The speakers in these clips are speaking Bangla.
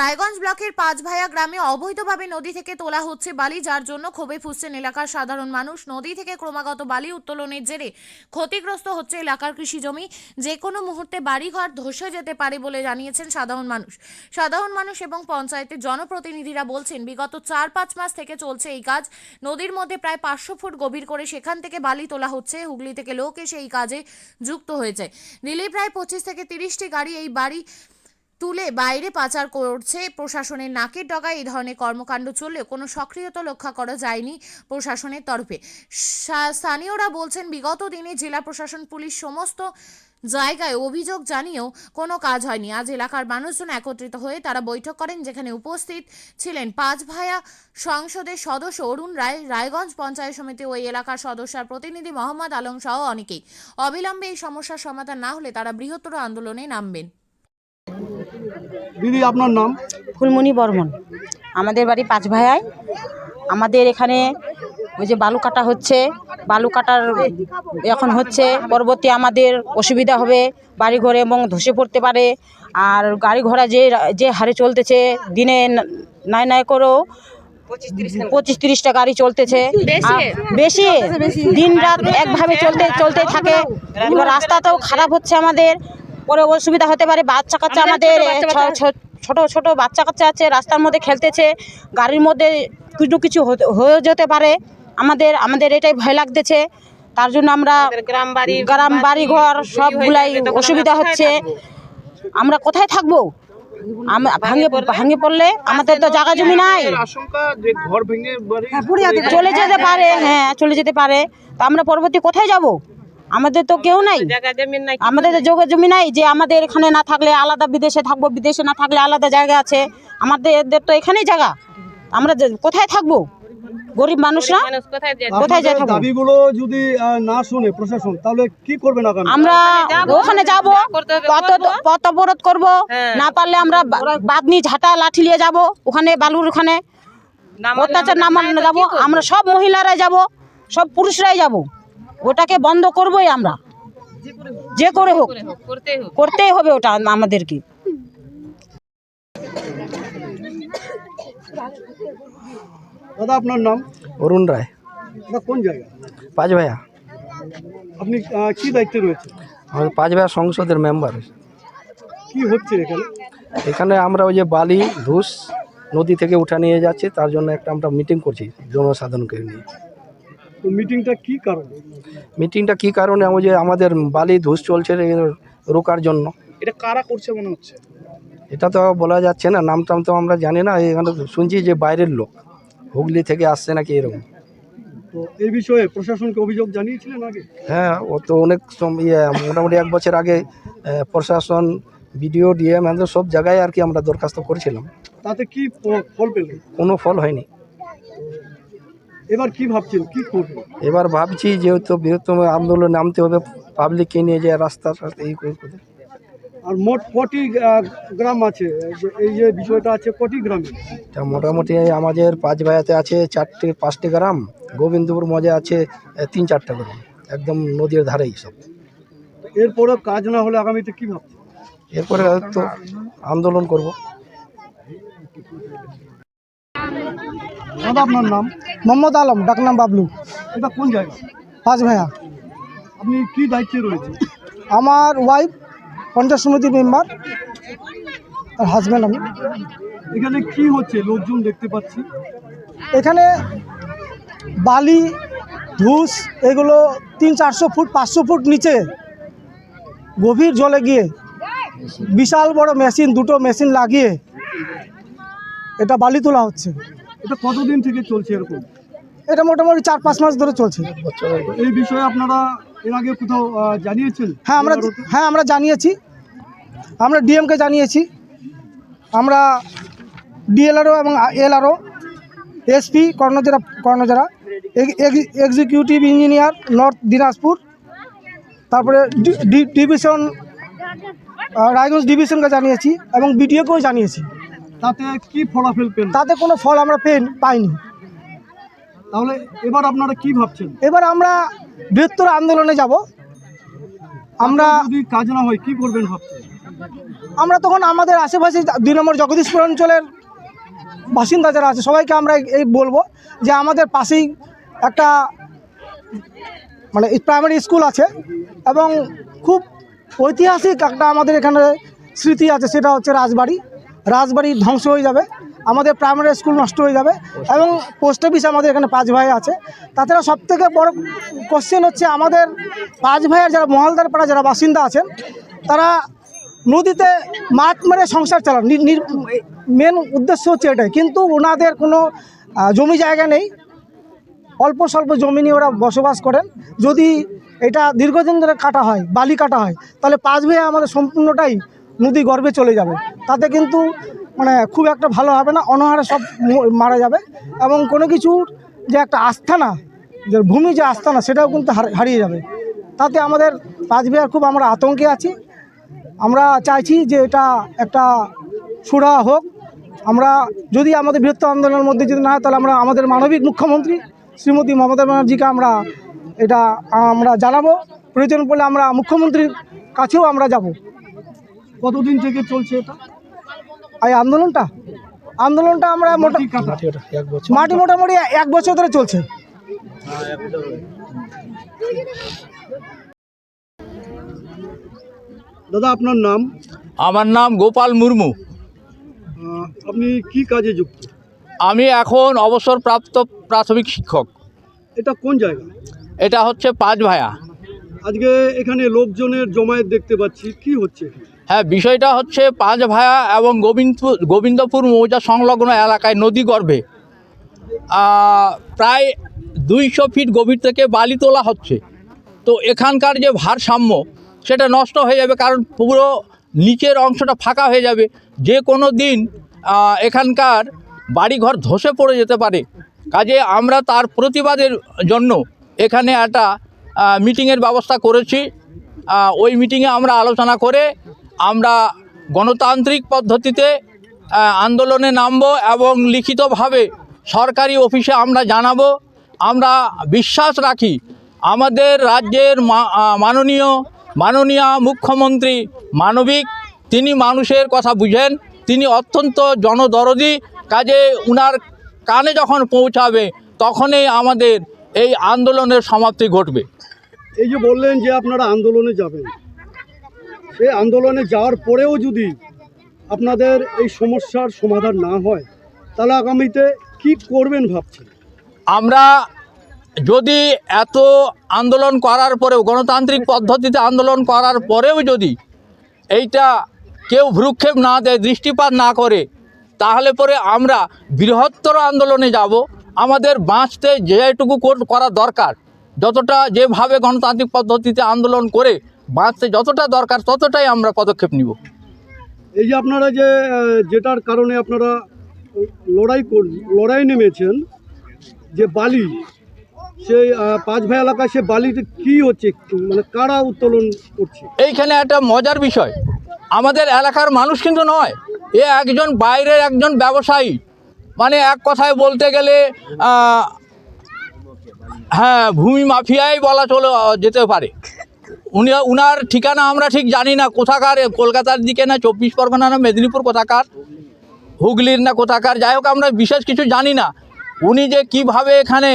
রায়গঞ্জ ব্লকের পাঁচভায়া গ্রামে অবৈধভাবে নদী থেকে তোলা হচ্ছে বালি, যার জন্য ক্ষোভে ফুসছেন এলাকার সাধারণ মানুষ। নদী থেকে ক্রমাগত বালি উত্তোলনের জেরে ক্ষতিগ্রস্ত হচ্ছে এলাকার কৃষিজমি যে কোনো মুহূর্তে বাড়িঘর ধসে যেতে পারে বলে জানিয়েছেন সাধারণ মানুষ। সাধারণ মানুষ এবং পঞ্চায়েতের জনপ্রতিনিধিরা বলছেন, বিগত চার পাঁচ মাস থেকে চলছে এই কাজ। নদীর মধ্যে প্রায় পাঁচশো ফুট গভীর করে সেখান থেকে বালি তোলা হচ্ছে। হুগলি থেকে লোক এসে এই কাজে যুক্ত হয়েছে। দিল্লি প্রায় পঁচিশ থেকে তিরিশটি গাড়ি এই বাড়ি তুলে বাইরে পাচার করছে প্রশাসনের নাকের ডগায়। এই ধরনের কর্মকাণ্ড চললেও কোনো সক্রিয়তা লক্ষ্য করা যায়নি প্রশাসনের তরফে। স্থানীয়রা বলছেন, বিগত দিনে জেলা প্রশাসন, পুলিশ সমস্ত জায়গায় অভিযোগ জানিয়েও কোনো কাজ হয়নি। আজ এলাকার মানুষজন একত্রিত হয়ে তারা বৈঠক করেন, যেখানে উপস্থিত ছিলেন পাঁচ ভায়া সংসদের সদস্য অরুণ রায়। রায়গঞ্জ পঞ্চায়েত সমিতি ওই এলাকার সদস্যার প্রতিনিধি মোহাম্মদ আলম সহ অনেকেই। অবিলম্বে এই সমস্যার সমাধান না হলে তারা বৃহত্তর আন্দোলনে নামবেন। দিদি আপনার নাম? ফুলমণি বর্মন। আমাদের বাড়ি পাঁচ ভাইয়ায় আমাদের এখানে ওই যে বালু কাটা হচ্ছে বালু কাটার এখন হচ্ছে পরবর্তী আমাদের অসুবিধা হবে বাড়ি ঘরে এবং ধসে পড়তে পারে আর গাড়ি ঘোড়া যে যে হারে চলতেছে দিনে নাই নাই করেও পঁচিশ তিরিশটা গাড়ি চলতেছে। বেশি? দিন রাত একভাবে চলতে চলতে থাকে। এবার রাস্তাটাও খারাপ হচ্ছে আমাদের। পরে অসুবিধা হতে পারে বাচ্চা কাচ্চা আমাদের ছোট ছোট বাচ্চা কাচ্চা আছে রাস্তার মধ্যে খেলতেছে গাড়ির মধ্যে কিছু কিছু হয়ে যেতে পারে। আমাদের আমাদের এটাই ভয় লাগতেছে। তার জন্য আমরা গ্রাম বাড়ি গ্রাম বাড়ি ঘর সবগুলাই অসুবিধা হচ্ছে। আমরা কোথায় থাকব? ভাঙে ভাঙে পড়লে? আমাদের তো জায়গা জমি নাই। এর আশঙ্কা যে ঘর ভেঙে বাড়ি চলে যেতে পারে হ্যাঁ চলে যেতে পারে। তো আমরা পরবর্তী কোথায় যাব? আমাদের তো কেউ নাই। আমাদের তো যোগ্য জমি নাই যে আমাদের এখানে না থাকলে আলাদা বিদেশে থাকব বিদেশে না থাকলে আলাদা জায়গা আছে। আমাদের এদের তো এখানেই জায়গা। আমরা কোথায় থাকব? গরিব মানুষরা কোথায় থাকব? দাবিগুলো যদি না শুনে প্রশাসন তাহলে কি করবেন আমরা ওখানে যাব কত পথ অবরোধ করব। না পারলে আমরা বা- বাগনি ঝাঁটা লাঠি নিয়ে যাব ওখানে বালুর ওখানে। অত্যাচার না মানলে যাব। আমরা সব মহিলারাই যাব সব পুরুষরাই যাব। ওটাকে বন্ধ করবোই আমরা। যে করে হোক। করতেই হবে ওটা আমাদেরকে। দাদা আপনার নাম? অরুণ রায়। দাদা কোন জায়গা? পাঁচ ভাইয়া। আপনি কি দায়িত্বে রয়েছে আমাদের পাঁচ ভাইয়া সংসদের মেম্বার কি হচ্ছে এখানে? এখানে আমরা ওই যে বালি ধূস নদী থেকে উঠা নিয়ে যাচ্ছি তার জন্য একটা আমরা মিটিং করছি জনসাধারণকে নিয়ে। তো মিটিংটা কি কারণ? মিটিংটা কী কারণে? ওই যে আমাদের বালি ধূস চলছে রোকার জন্য। এটা কারা করছে মনে হচ্ছে? এটা তো বলা যাচ্ছে না নাম টাম তো আমরা জানি না এখানে শুনছি যে বাইরের লোক হুগলি থেকে আসছে নাকি এরকম। তো এই বিষয়ে প্রশাসনকে অভিযোগ জানিয়েছিলেন আগে? হ্যাঁ ও তো অনেক ইয়ে মোটামুটি এক বছর আগে প্রশাসন বিডিও ডিএম আমাদের সব জায়গায় আর কি আমরা দরখাস্ত করেছিলাম। তাতে কি ফল পেলেন? কোনো ফল হয়নি। এবার কি ভাবছেন? কি করব? এবার ভাবছি যেহেতু বৃহত্তম আন্দোলন নামতে হবে পাবলিককে নিয়ে যে রাস্তা রাস্তা এই করে। আর মোট কটি গ্রাম আছে? এই যে- বিষয়টা আছে কটি গ্রামে? তা মোটামুটি আমাদের পাঁচ ভাইয়াতে আছে চারটে পাঁচটি গ্রাম। গোবিন্দপুর মজা আছে তিন চারটে গ্রাম। একদম নদীর ধারেই সব। এরপরে কাজ না হলে আগামীতে কী ভাবছেন? এরপরে তো আন্দোলন করব। দাদা আপনার নাম? মোহাম্মদ আলম ডাকনাম বাবলু। এটা কোন জায়গা? পাঁচ ভাইয়া। আপনি কি দায়িত্বে রয়েছে আমার ওয়াইফ পঞ্চায়েত সমিতির মেম্বার আর হাজব্যান্ড আমি। এখানে কি হচ্ছে? লোকজন দেখতে পাচ্ছি। এখানে বালি ধূস এগুলো তিন চারশো ফুট পাঁচশো ফুট নিচে গভীর জলে গিয়ে বিশাল বড় মেশিন দুটো মেশিন লাগিয়ে এটা বালি তোলা হচ্ছে। এটা কতদিন থেকে চলছে এরকম? এটা মোটামুটি চার পাঁচ মাস ধরে চলছে। এই বিষয়ে আপনারা এর আগে কোথাও জানিয়েছেন? হ্যাঁ আমরা হ্যাঁ আমরা জানিয়েছি। আমরা ডিএমকে জানিয়েছি। আমরা ডিএলআরও এবং LRO SP Karnajora Karnajora executive engineer north Dinajpur তারপরে ডিভিশন রায়গঞ্জ ডিভিশনকে জানিয়েছি এবং বিডিওকেও জানিয়েছি। তাতে কি ফলাফল পেন তাতে কোনো ফল আমরা পেন পাইনি। তাহলে এবার আপনারা কি ভাবছেন? এবার আমরা বৃহত্তর আন্দোলনে যাব। আমরা যদি কাজ না হয় কি করবেন ভাবছেন? আমরা তখন আমাদের আশেপাশে দুই নম্বর জগদীশপুর অঞ্চলের বাসিন্দা যারা আছে সবাইকে আমরা এই- এই বলব যে আমাদের পাশেই একটা মানে প্রাইমারি স্কুল আছে এবং খুব ঐতিহাসিক একটা আমাদের এখানে স্মৃতি আছে সেটা হচ্ছে রাজবাড়ি। রাজবাড়ি ধ্বংস হয়ে যাবে, আমাদের প্রাইমারি স্কুল নষ্ট হয়ে যাবে এবং পোস্ট অফিস আমাদের এখানে পাঁচ ভাই আছে। তাছাড়া সব থেকে বড় কোশ্চেন হচ্ছে আমাদের পাঁচ ভাইয়ের যারা মহালদার পাড়া যারা বাসিন্দা আছেন, তারা নদীতে মাছ মেরে সংসার চালান। মেন উদ্দেশ্য হচ্ছে এটাই। কিন্তু ওনাদের কোনো জমি জায়গা নেই। অল্প স্বল্প জমি নিয়ে ওরা বসবাস করেন। যদি এটা দীর্ঘদিন ধরে কাটা হয়, বালি কাটা হয়, তাহলে পাঁচ ভাই আমাদের সম্পূর্ণটাই নদী গর্বে চলে যাবে। তাতে কিন্তু মানে খুব একটা ভালো হবে না, অনাহারে সব মারা যাবে। এবং কোনো কিছুর যে একটা আস্থানা, যে ভূমি যে আস্থানা, সেটাও কিন্তু হারিয়ে যাবে। তাতে আমাদের রাজবিহার খুব আমরা আতঙ্কে আছি। আমরা চাইছি যে এটা একটা সুরা হোক। আমরা যদি আমাদের বৃহত্তর আন্দোলনের মধ্যে যদি না হয়, তাহলে আমরা আমাদের মানবিক মুখ্যমন্ত্রী শ্রীমতী মমতা ব্যানার্জিকে আমরা এটা, আমরা জানাব। প্রয়োজন পড়লে আমরা মুখ্যমন্ত্রীর কাছেও আমরা যাব। কতদিন থেকে চলছে এটা? এই আন্দোলনটা? আন্দোলনটা আমরা মোটা মাটি ওটা এক বছর। মাটি মোটামুটি এক বছর ধরে চলছে। দাদা আপনার নাম? আমার নাম গোপাল মুর্মু। আপনি কি কাজে যুক্ত? আমি এখন অবসরপ্রাপ্ত প্রাথমিক শিক্ষক। এটা কোন জায়গা? এটা হচ্ছে পাঁচ ভায়া আজকে এখানে লোকজনের জমায়েত দেখতে পাচ্ছি। কি হচ্ছে? এখানে? হ্যাঁ বিষয়টা হচ্ছে পাঁচ ভায়া এবং গোবিন্দপুর গোবিন্দপুর মৌজা সংলগ্ন এলাকায় নদী গর্ভে। প্রায় দুইশো ফিট গভীর থেকে বালি তোলা হচ্ছে। তো এখানকার যে ভারসাম্য, সেটা নষ্ট হয়ে যাবে কারণ পুরো নিচের অংশটা ফাঁকা হয়ে যাবে। যে কোনো দিন এখানকার বাড়িঘর ধসে পড়ে যেতে পারে। কাজে আমরা তার প্রতিবাদের জন্য এখানে একটা মিটিংয়ের ব্যবস্থা করেছি। ওই মিটিংয়ে আমরা আলোচনা করে আমরা গণতান্ত্রিক পদ্ধতিতে আন্দোলনে নামব এবং লিখিতভাবে সরকারি অফিসে আমরা জানাব। আমরা বিশ্বাস রাখি, আমাদের রাজ্যের মাননীয় মাননীয় মুখ্যমন্ত্রী মানবিক, তিনি মানুষের কথা বুঝেন, তিনি অত্যন্ত জনদরদি, কাজে উনার কানে যখন পৌঁছাবে, তখনই আমাদের এই আন্দোলনের সমাপ্তি ঘটবে। এই যে বললেন যে আপনারা আন্দোলনে যাবেন সেই আন্দোলনে যাওয়ার পরেও যদি আপনাদের এই সমস্যার সমাধান না হয়, তাহলে আগামীতে কি করবেন ভাবছেন? আমরা যদি এত আন্দোলন করার পরেও, গণতান্ত্রিক পদ্ধতিতে আন্দোলন করার পরেও যদি এইটা কেউ ভ্রুক্ষেপ না দেয়, দৃষ্টিপাত না করে, তাহলে পরে আমরা বৃহত্তর আন্দোলনে যাব। আমাদের বাঁচতে যেটুকু করা দরকার, যতটা যেভাবে গণতান্ত্রিক পদ্ধতিতে আন্দোলন করে বাঁচতে যতটা দরকার ততটাই আমরা পদক্ষেপ নিব। এই যে আপনারা যে যেটার কারণে আপনারা লড়াই কর লড়াই নেমেছেন যে বালি সেই পাঁচ ভাই এলাকায় সে বালিতে কি হচ্ছে মানে কারা উত্তোলন করছে? এইখানে একটা মজার বিষয়। আমাদের এলাকার মানুষ কিন্তু নয় এ একজন বাইরের একজন ব্যবসায়ী। মানে এক কথায় বলতে গেলে হ্যাঁ ভূমি মাফিয়াই বলা চলে যেতে পারে। উনি উনার ঠিকানা আমরা ঠিক জানি না, কোথাকার, কলকাতার দিকে না, চব্বিশ পরগনা না, মেদিনীপুর কোথাকার, হুগলির না কোথাকার, যাই হোক আমরা বিশেষ কিছু জানি না। উনি যে কীভাবে এখানে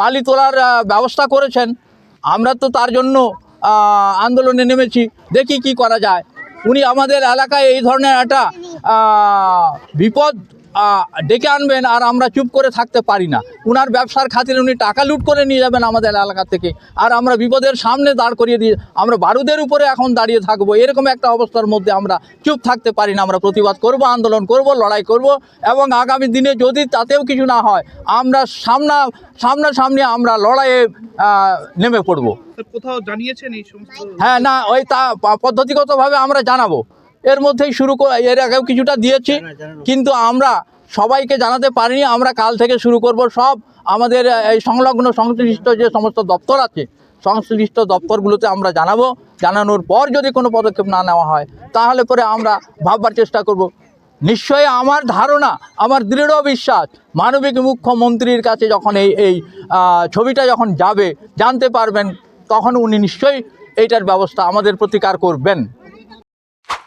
বালি তোলার ব্যবস্থা করেছেন, আমরা তো তার জন্য আন্দোলনে নেমেছি, দেখি কি করা যায়। উনি আমাদের এলাকায় এই ধরনের একটা বিপদ ডেকে আনবেন আর আমরা চুপ করে থাকতে পারি না। উনার ব্যবসার খাতিরে উনি টাকা লুট করে নিয়ে যাবেন আমাদের এলাকা থেকে। আর আমরা বিপদের সামনে দাঁড় করিয়ে দিয়ে আমরা বারুদের উপরে এখন দাঁড়িয়ে থাকব। এরকম একটা অবস্থার মধ্যে আমরা চুপ থাকতে পারি না। আমরা প্রতিবাদ করব আন্দোলন করব লড়াই করব এবং আগামী দিনে যদি তাতেও কিছু না হয় আমরা সামনা সামনাসামনি আমরা লড়াইয়ে নেমে পড়ব। কোথাও জানিয়েছেন এই সমস্ত হ্যাঁ না ওই তা পদ্ধতিগতভাবে আমরা জানাব। এর মধ্যেই শুরু করে এর আগেও কিছুটা দিয়েছি। কিন্তু আমরা সবাইকে জানাতে পারিনি আমরা কাল থেকে শুরু করব সব আমাদের এই সংলগ্ন সংশ্লিষ্ট যে সমস্ত দপ্তর আছে সংশ্লিষ্ট দপ্তরগুলোতে আমরা জানাব। জানানোর পর যদি কোনো পদক্ষেপ না নেওয়া হয় তাহলে পরে আমরা ভাববার চেষ্টা করব। নিশ্চয়ই আমার ধারণা আমার দৃঢ় বিশ্বাস মানবিক মুখ্যমন্ত্রীর কাছে যখন এই এই ছবিটা যখন যাবে জানতে পারবেন তখন উনি নিশ্চয়ই এইটার ব্যবস্থা আমাদের প্রতিকার করবেন।